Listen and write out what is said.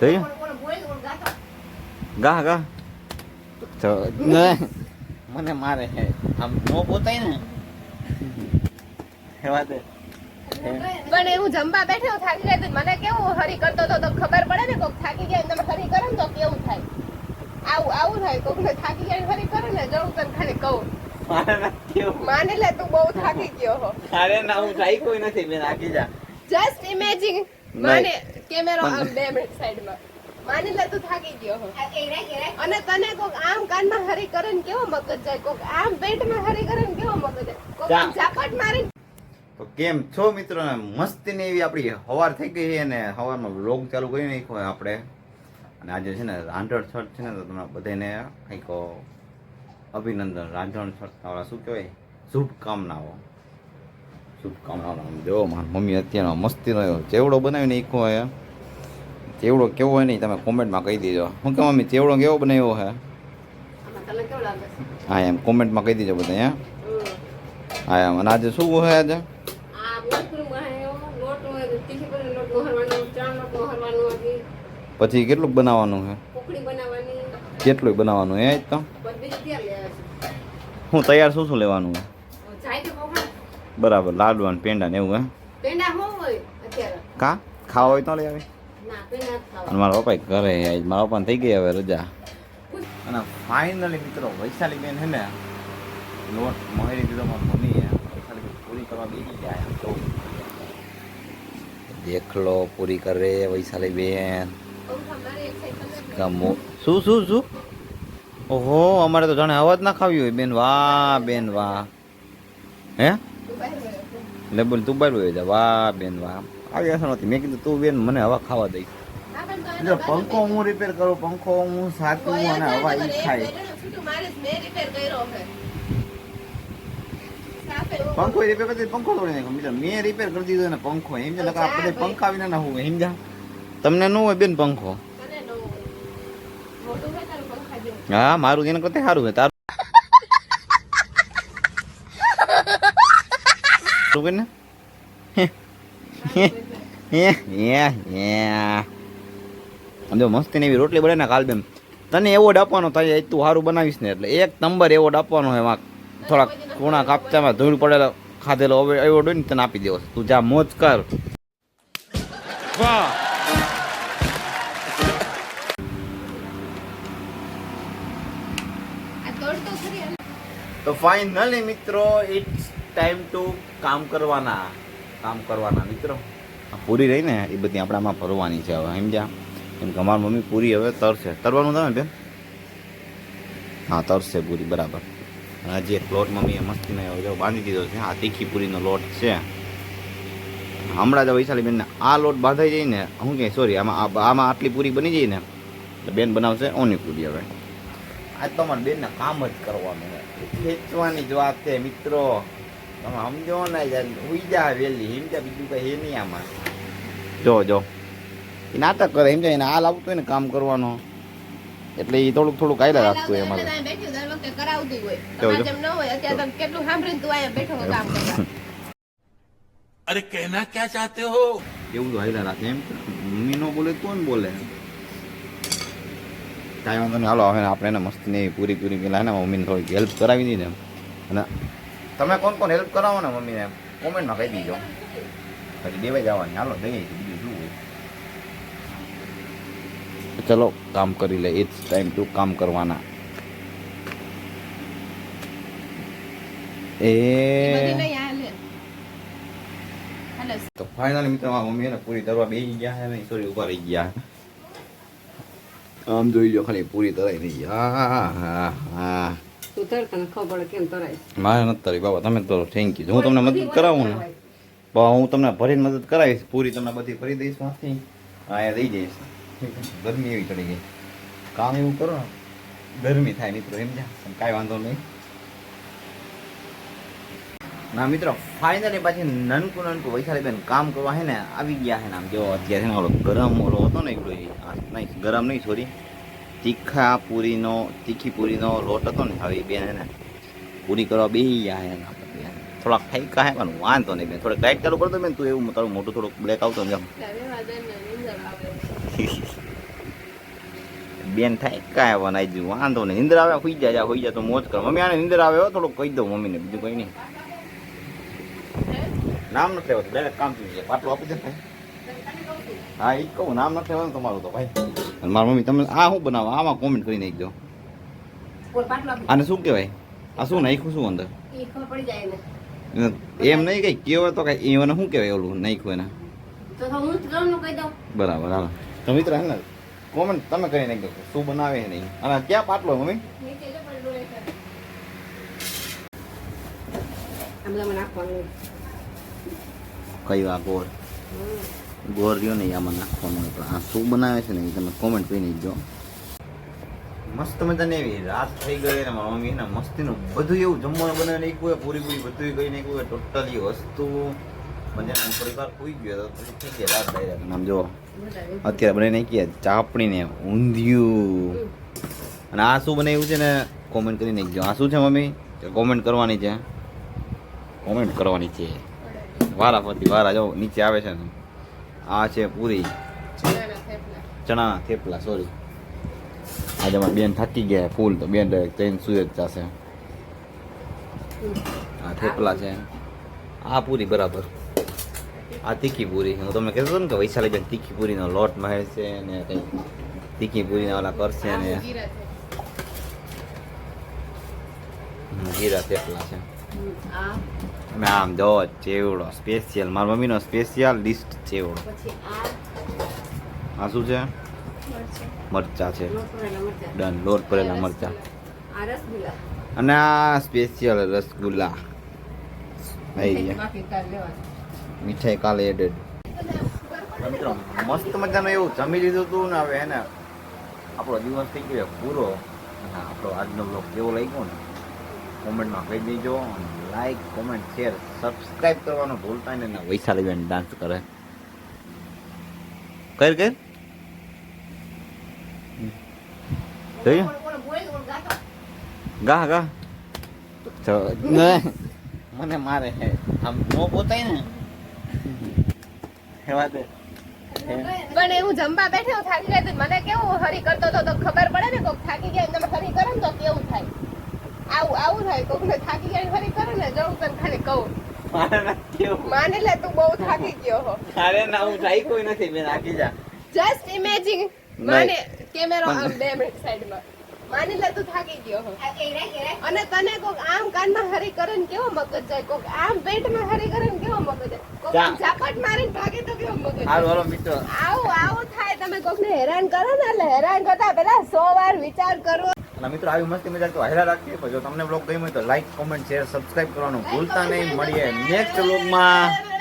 થઈ ગા ગા તો ને મને મારે હે આમ નો પોતાય ને એ વાત પણ એ હું જમવા બેઠી હું થાકી ગઈ મને કેવું હરી કરતો તો તો ખબર પડે ને કોક થાકી ગયા તમે હરી કરો ને તો કેવું થાય આવું આવું થાય કોક ને થાકી ગયા હરી કરે ને જરૂર તને ખાલી કહું માની લે તું બહુ થાકી ગયો હો અરે ના હું ટ્રાય કોઈ નથી મેં આખી જા જસ્ટ ઇમેજિંગ. માને કેમેરો આમ બે મિનિટ સાઈડમાં માની લે તું થાકી ગયો હો. અને તને કોક આમ કાનમાં હરી કરે ને કેવો મગજ જાય? કોક આમ પેટમાં હરી કરે ને કેવો મગજ જાય? કોક ઝાપટ મારી તો કેમ છો મિત્રો? મસ્તીની એવી આપણી હવાર થઈ ગઈ છે અને હવારમાં વ્લોગ ચાલુ કરી નાખ્યો આપણે. અને આજે છે ને રાંધણ છઠ છે ને તો તમને બધાને કંઈક અભિનંદન. રાંધણ છઠવાળા શું કહેવાય? શુભકામનાઓ. શુભકામનાઓ જો મારી મમ્મી અત્યારનો મસ્તીનો જેવડો ચેવડો ઈખો નાખ્યો ચેવડો કેવો હોય નહીં તમે કોમેન્ટમાં કહી દેજો. હું કે મમ્મી તેવડો કેવો બનાવ્યો છે? હા એમ કોમેન્ટમાં કહી દેજો બધા હે? હા એમ. અને આજે શું હોય આજે? પછી કેટલું બનાવવાનું છે? કેટલું બનાવવાનું. એ તો? હું તૈયાર શું શું લેવાનું હે. બરાબર લાડવા ને પેંડા ને એવું હે? કા? ખાવા હોય તો લઈ આવે. અને મારા પપ્પા ઘરે આજ મારા પપ્પાને થઈ ગઈ હવે રજા. અને ફાઇનલી મિત્રો વૈશાલી બેન હે ને લોટ મહેરી દીધો મારી મમ્મી વૈશાલી બેન પૂરી કરવા બેસી ગયા તો. દેખ લો પૂરી કરે વૈશાલી બેન શું શું શું? ઓહો અમારે તો જાણે અવાજ ના ખાવી હોય. બેન વાહ બેન વાહ. હે? લે બોલ તું બાર હોય જા. વાહ બેન વાહ. આવી અસર નથી મેં કીધું તું બેન મને હવા ખાવા દઈ જો પંખો હું રિપેર કરું પંખો હું સાચું અને હવા ઈ ખાય. પંખો રિપેર કરી પંખો તોડી નાખ્યો. મિત્રો મેં રિપેર કરી દીધો ને પંખો. એમ છે આપણે પંખા વિના ના હોય જા. તમને ન હોય બેન પંખો. હા મારું એના કરતા સારું હોય તારું. શું કરીને Yeah, yeah, હે. આમ જો મસ્તી એવી રોટલી બને ને કાલ તને એવોર્ડ આપવાનો થાય તું સારું બનાવીશ ને એટલે એક નંબર એવોર્ડ આપવાનો હોય એમાં થોડાક કોણા કાપચામાં ધૂળ પડેલો ખાધેલો એવોર્ડ હોય ને તને આપી દેવો. તું જા મોજ કર. વાહ. તો ફાઇનલી મિત્રો ઇટ્સ ટાઈમ ટુ કામ કરવાના. કામ કરવાના મિત્રો. આ પૂરી રહી ને એ બધી આપણામાં ભરવાની છે હવે સમજ્યા? કેમ કે અમારી મમ્મી પૂરી હવે તરશે તરવાનું તમે બેન? હા તરશે પૂરી બરાબર. અને હજી એક લોટ મમ્મીએ મસ્તીને બાંધી દીધો છે. આ તીખી પૂરીનો લોટ છે. હમણાં જ વૈશાલી બેનને આ લોટ બાંધાઈ જાય ને હું કે સોરી આમાં આમાં આટલી પૂરી બની જાય ને એટલે બેન બનાવશે ઓની પૂરી હવે. આજ તો અમારે બેનને કામ જ કરવાનું ખેંચવાની જ વાત છે મિત્રો. તમે સમજો ને યાર હુઈ જા વેલી હિમજા બીજું કઈ હે નહીં આમાં. જો જો. એ નાટક કરે સમજાય એને હાલ આવતો હોય ને કામ કરવાનો. એટલે એ થોડુંક થોડુંક કાયદા રાખતું હોય અમારે. અરે કહેના ક્યાં ચાહતે હો? એવું તો હાઈલા રાખે એમ. મમ્મી નો બોલે કોણ બોલે. કાંઈ વાંધો નહીં હાલો હવે આપણે એને મસ્તીને પૂરી પૂરી પેલા એને મમ્મીને થોડીક હેલ્પ કરાવી દીધી એમ. અને તમે કોણ કોણ હેલ્પ કરાવો ને મમ્મીને કોમેન્ટમાં કહી દીજો. પછી દેવાઈ જવાની. હાલો દઈ ચલો કામ કરી લે. ઇટ્સ ટાઈમ ટુ કામ કરવાના. એ તો ફાઇનલી મિત્રો મમ્મી પૂરી તરવા બેસી ગયા છે. નહીં સોરી ઊભા રહી ગયા. આમ જોઈ લો ખાલી પૂરી તરાઈ નહીં હા હા હા મારે નથી તરી બાબા તમે તો થેન્ક યુ હું તમને મદદ કરાવું ને. હું તમને ભરીને મદદ કરાવીશ. પૂરી તમને બધી ભરી દઈશમાંથી અહીંયા દઈ જઈશ. ગરમી એવી ચડી ગઈ. કામ એવું કરો ને ગરમી થાય મિત્રો સમજ્યા પણ કાંઈ વાંધો નહીં. ના મિત્રો ફાઇનલી પાછી નનકું નનકું વૈશાલી બેન કામ કરવા હે ને, આવી ગયા હે ને આમ જો અત્યારે છે ને ઓલો ગરમ ઓલો હતો ને એકડો એ, આ નહીં, ગરમ નહીં સોરી તીખા પૂરીનો તીખી પૂરીનો લોટ હતો ને હવે ઈ બેન હે ને, પૂરી કરવા બેસી ગયા હે ને આપણે બેન. થોડાક ફાઈકા હે, પણ વાંધો નહીં બેન. થોડાક ટાઈટ ચાલુ કરતો બેન, તું એવું તારું મોટું થોડુંક બ્લેક આવતો ને એમ ત્યારે વાદળ ને નીંદર આવે બેન થાય કાંઈ બનાવી દઉં વાંધો નહીં. નિંદર આવે હોઈ જાય હોઈ જાય તો મોજ કર. મમ્મી આને નિંદર આવે થોડુંક કહી દઉં મમ્મીને બીજું કંઈ નહીં. નામ નથી આવતું ડાયરેક્ટ કામ થઈ જાય. પાટલું આપી દે ભાઈ હા એ કહું નામ નથી આવવાનું તમારું તો ભાઈ. અને મારી મમ્મી તમે આ શું બનાવો? આમાં કોમેન્ટ કરી નાખજો બોલ આને શું કહેવાય? આ શું નાખ્યું શું અંદર? એમ નહીં કઈ કહેવાય તો કઈ એને શું કહેવાય ઓલું નાખ્યું એના? બરાબર હાલો. તો મિત્ર હે ને કોમેન્ટ તમે કરી નાખજો શું બનાવે છે નહીં અને ક્યાં પાટલો મમ્મી? કયું આ ગોળ ગોળ રહ્યો ને આમાં નાખવાનું પણ આ શું બનાવે છે ને એ તમે કોમેન્ટ કરી નાખજો. મસ્ત મજાની એવી રાત થઈ ગઈ ને મારા મમ્મી ને મસ્તીનું બધું એવું જમવાનું બનાવી નાખ્યું હોય પૂરી પૂરી બધું કરી નાખ્યું હોય ટોટલી વસ્તુ. મને આમ થોડીક વાર સુઈ ગયો તો આમ જો, અત્યારે બનાવી નાખી ચાપડી ને ઊંધિયું. અને આ શું બનાવ્યું છે ને કોમેન્ટ કરી નાખજો આ શું છે મમ્મી? કોમેન્ટ કરવાની છે કોમેન્ટ કરવાની છે. વારા ફરતી વારા, જો, નીચે આવે છે ને. આ છે પૂરી. ચણાના થેપલા. સોરી આજે અમારી બેન થાકી ગયા ફૂલ. તો બેન ત્રણ સુરત જશે. આ થેપલા છે. આ પૂરી બરાબર. આ તીખી પૂરી હું તમને કહેતો હતો ને કે વૈશાલી બેન તીખી પૂરીનો લોટ mahે છે ને કંઈ તીખી પૂરીના ઓલા કરશે ને. છે. થેપલા છે. અને આમ જો ચેવડો સ્પેશિયલ મારા મમ્મીનો સ્પેશિયલ લિસ્ટ ચેવડો. આ શું છે? મરચાં. છે. ડન લોટ ભરેલા મરચા. અને આ સ્પેશિયલ રસગુલ્લા. આવી ગયા. મીઠાઈ કાલે એડેડ મિત્રો મસ્ત મજાનું એવું જમી લીધું હતું ને હવે એને આપણો દિવસ થઈ ગયો પૂરો. અને આપણો આજનો બ્લોગ કેવો લાગ્યો ને કોમેન્ટમાં કહી દેજો લાઈક કોમેન્ટ શેર સબસ્ક્રાઈબ કરવાનું ભૂલતા નહીં. ને વૈશાલી બેન ડાન્સ કરે કર. કર જોયું. ગા ગા. મને મારે આમ નો પોતાય ને એ વાત પણ હું જમવા બેઠી હું થાકી ગઈ મને કેવું હરી કરતો હતો તો ખબર પડે ને કોક થાકી ગયા તમે હરી કરો ને તો કેવું થાય? આવું આવું થાય. કોક ને થાકી ગયા ને હરી કરે ને જો તને ખાલી કહું. માની લે તું બહુ થાકી ગયો હો. અરે ના હું ટ્રાય કોઈ નથી. મેં જા. Just imagining. માને કેમેરો આમ બે મિનિટ સાઈડમાં માની લે તું થાકી ગયો અને તને કોક આમ કાનમાં હરી કરે ને કેવો મગજ જાય? કોક આમ પેટમાં હરી કરે ને કેવો મગજ જાય? કોક ઝાપટ મારીને ભાગે તો કેવો મગજ હાલો હાલો મિત્રો. આવું આવું થાય. તમે કોકને હેરાન કરો ને એટલે હેરાન કરતા પેલા સો વાર વિચાર કરો. અને મિત્રો આવી મસ્તી મજાક તો હેરા રાખીએ. પણ જો તમને બ્લોગ ગમ્યો તો લાઈક કોમેન્ટ શેર સબસ્ક્રાઇબ કરવાનું ભૂલતા નહીં. મળીએ નેક્સ્ટ બ્લોગમાં